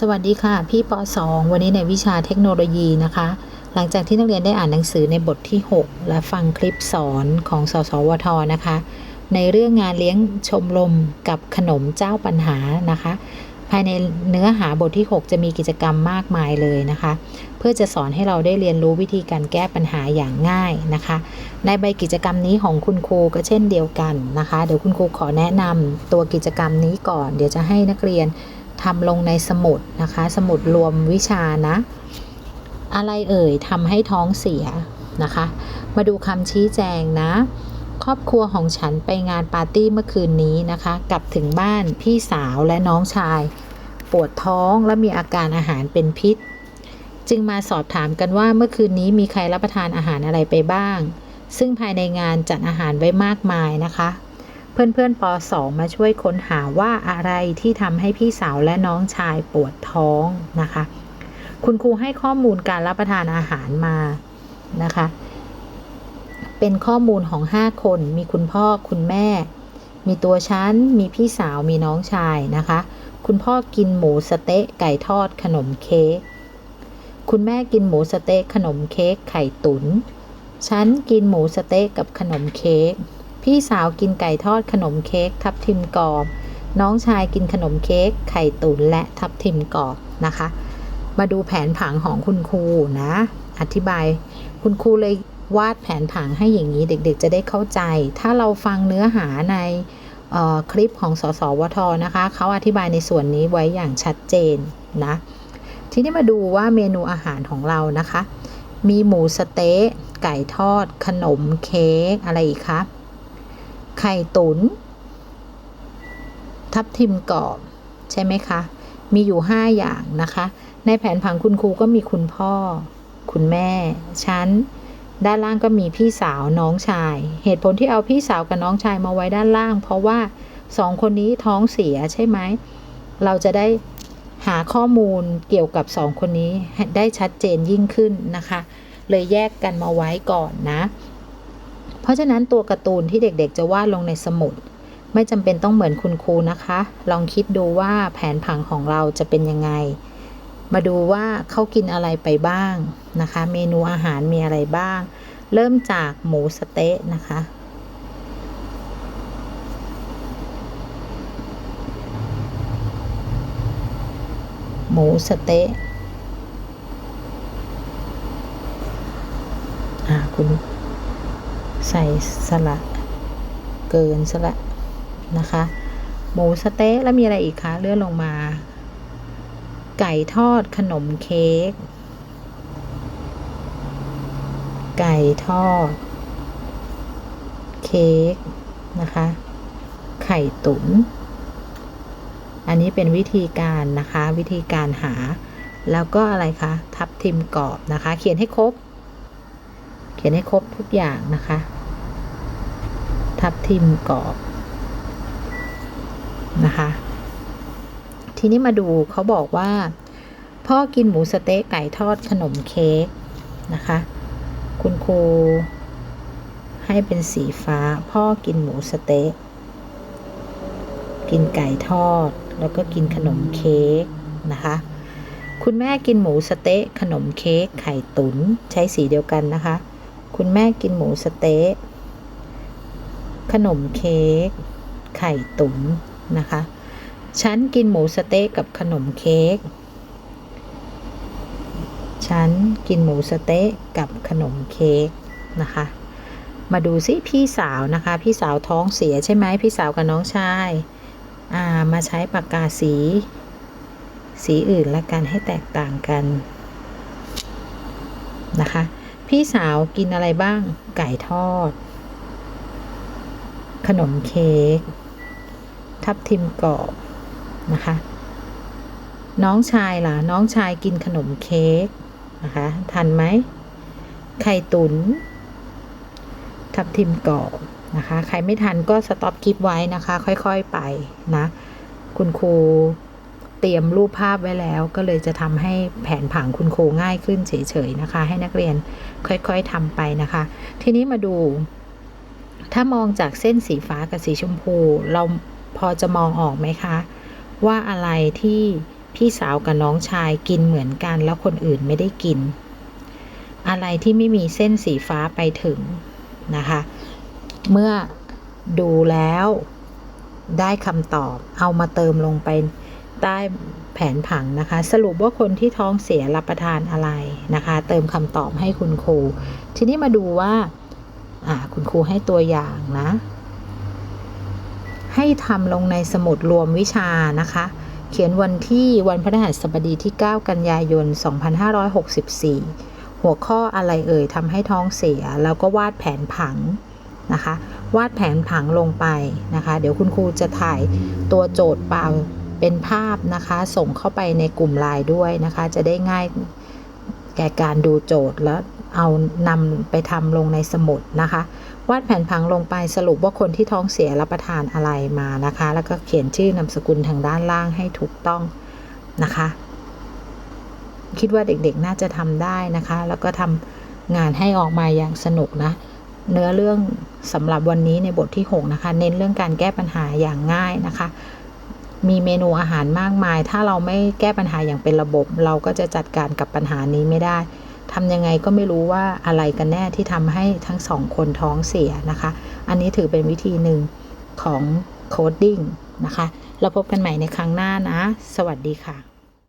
สวัสดีค่ะ พี่ป .2 วันนี้ในวิชาเทคโนโลยีนะคะ หลังจากที่นักเรียนได้อ่านหนังสือในบทที่ 6 และฟังคลิปสอนของสสวทนะคะ ในเรื่องงานเลี้ยงชมรมกับขนมเจ้าปัญหานะคะ ภายในเนื้อหาบทที่ 6 จะมีกิจกรรมมากมายเลยนะคะ เพื่อจะสอนให้เราได้เรียนรู้วิธีการแก้ปัญหาอย่างง่ายนะคะ ในใบกิจกรรมนี้ของคุณครูก็เช่นเดียวกันนะคะ เดี๋ยวคุณครูขอแนะนำตัวกิจกรรมนี้ก่อน เดี๋ยวจะให้นักเรียน ทำลงในสมุดนะคะ สมุดรวมวิชานะ อะไรเอ่ยทำให้ท้องเสียนะคะ มาดูคำชี้แจงนะ ครอบครัวของฉันไปงานปาร์ตี้เมื่อคืนนี้นะคะ กลับถึงบ้านพี่สาวและน้องชาย ปวดท้องและมีอาการอาหารเป็นพิษ จึงมาสอบถามกันว่าเมื่อคืนนี้มีใครรับประทานอาหารอะไรไปบ้าง ซึ่งภายในงานจัดอาหารไว้มากมายนะคะ เพื่อนๆป .2 มาช่วยค้นหาว่าอะไรที่ทำให้พี่สาวและน้องชายปวดท้องนะคะ คุณครูให้ข้อมูลการรับประทานอาหารมานะคะ เป็นข้อมูลของ 5 คน มีคุณพ่อคุณแม่ มีตัวฉันมีพี่สาวมีน้องชายนะคะ คุณพ่อกินหมูสเต๊ะไก่ทอดขนมเค้กคุณแม่กินหมูสเต๊ะขนมเค้กไข่ตุน๋นฉันกินหมูสเต๊ะกับขนมเค้ก พี่สาวกินไก่ทอดขนมเค้กทับทิมกรอบ น้องชายกินขนมเค้กไข่ตุ๋นและทับทิมกรอบนะคะ มาดูแผนผังของคุณครูนะ อธิบายคุณครูเลยวาดแผนผังให้อย่างนี้เด็กๆ จะได้เข้าใจ ถ้าเราฟังเนื้อหาในคลิปของสสวทนะคะ เขาอธิบายในส่วนนี้ไว้อย่างชัดเจนนะ ทีนี้มาดูว่าเมนูอาหารของเรานะคะ มีหมูสเต๊ะไก่ทอด ขนมเค้กอะไรอีกคะ ไข่ตุน๋นทับทิมกรอบใช่ไหมคะ มีอยู่ 5 อย่างนะคะ ในแผนผังคุณครูก็มีคุณพ่อ คุณแม่ ฉัน ด้านล่างก็มีพี่สาวน้องชาย เหตุผลที่เอาพี่สาวกับน้องชายมาไว้ด้านล่าง เพราะว่าสองคนนี้ท้องเสียใช่ไหม เราจะได้หาข้อมูลเกี่ยวกับสองคนนี้ได้ชัดเจนยิ่งขึ้นนะคะ เลยแยกกันมาไว้ก่อนนะ เพราะฉะนั้นตัวการ์ตูนที่เด็กๆ จะวาดลงในสมุด ไม่จำเป็นต้องเหมือนคุณครูนะคะ ลองคิดดูว่าแผนผังของเราจะเป็นยังไง มาดูว่าเขากินอะไรไปบ้างนะคะ เมนูอาหารมีอะไรบ้าง เริ่มจากหมูสเต๊ะนะคะหมูสเต๊ะอ่าคุณ ใส่สละเกินสละนะคะ หมูสเต๊ะแล้วมีอะไรอีกคะเลื่อนลงมา ไก่ทอดขนมเค้กไก่ทอด เค้กนะคะ ไข่ตุน๋นอันนี้เป็นวิธีการนะคะ วิธีการหา แล้วก็อะไรคะ ทับทิมกรอบนะคะ เขียนให้ครบ เขียนให้ครบทุกอย่างนะคะ ทับทิมกรอบนะคะ ทีนี้มาดูเขาบอกว่า พ่อกินหมูสเต๊ะไก่ทอดขนมเค้กนะคะ คุณครูให้เป็นสีฟ้า พ่อกินหมูสเต๊ะกินไก่ทอด แล้วก็กินขนมเค้กนะคะ คุณแม่กินหมูสเต๊ะขนมเค้กไข่ตุน๋นใช้สีเดียวกันนะคะ คุณแม่กินหมูสเต๊ะ ขนมเค้กไข่ตุ๋นนะคะ ฉันกินหมูสเต๊ะกับขนมเค้กฉันกินหมูสเต๊ะกับขนมเค้กนะคะ มาดูซิพี่สาวนะคะ พี่สาวท้องเสียใช่ไหมพี่สาวกับน้องชายอ่ามาใช้ปากกาสี สีอื่นละกันให้แตกต่างกันนะคะ พี่สาวกินอะไรบ้างไก่ทอด ขนมเค้กทับทิมกรอบนะคะ น้องชายล่ะ น้องชายกินขนมเค้กนะคะทันไหมไข่ตุน๋นทับทิมกรอบนะคะ ใครไม่ทันก็สต็อปคลิปไว้นะคะ ค่อยๆไปนะ คุณครูเตรียมรูปภาพไว้แล้ว ก็เลยจะทำให้แผนผังคุณครูง่ายขึ้นเฉยๆนะคะ ให้นักเรียนค่อยๆทำไปนะคะ ทีนี้มาดู ถ้ามองจากเส้นสีฟ้ากับสีชมพู เราพอจะมองออกไหมคะ ว่าอะไรที่พี่สาวกับน้องชายกินเหมือนกัน แล้วคนอื่นไม่ได้กิน อะไรที่ไม่มีเส้นสีฟ้าไปถึงนะคะ เมื่อดูแล้วได้คำตอบเอามาเติมลงไปใต้แผนผังนะคะ สรุปว่าคนที่ท้องเสียรับประทานอะไรนะคะ เติมคำตอบให้คุณครู ทีนี้มาดูว่า อ่าคุณครูให้ตัวอย่างนะ ให้ทำลงในสมุดรวมวิชานะคะ เขียนวันที่วันพฤหัสบดีที่ 9 กันยายน 2564 หัวข้ออะไรเอ่ยทำให้ท้องเสีย แล้วก็วาดแผนผังนะคะ วาดแผนผังลงไปนะคะ เดี๋ยวคุณครูจะถ่ายตัวโจทย์เปล่าเป็นภาพนะคะ ส่งเข้าไปในกลุ่มไลน์ด้วยนะคะ จะได้ง่ายแก่การดูโจทย์แล้ว เอานำไปทำลงในสมุดนะคะ วาดแผนผังลงไปสรุปว่าคนที่ท้องเสียรับประทานอะไรมานะคะ แล้วก็เขียนชื่อนามสกุลทางด้านล่างให้ถูกต้องนะคะ คิดว่าเด็กๆน่าจะทำได้นะคะ แล้วก็ทำงานให้ออกมาอย่างสนุกนะ เนื้อเรื่องสำหรับวันนี้ในบทที่ 6 นะคะ เน้นเรื่องการแก้ปัญหาอย่างง่ายนะคะมีเมนูอาหารมากมาย ถ้าเราไม่แก้ปัญหาอย่างเป็นระบบ เราก็จะจัดการกับปัญหานี้ไม่ได้ ทำยังไงก็ไม่รู้ว่าอะไรกันแน่ที่ทำให้ทั้งสองคนท้องเสียนะคะ อันนี้ถือเป็นวิธีหนึ่งของโคดดิ้งนะคะ เราพบกันใหม่ในครั้งหน้านะ สวัสดีค่ะ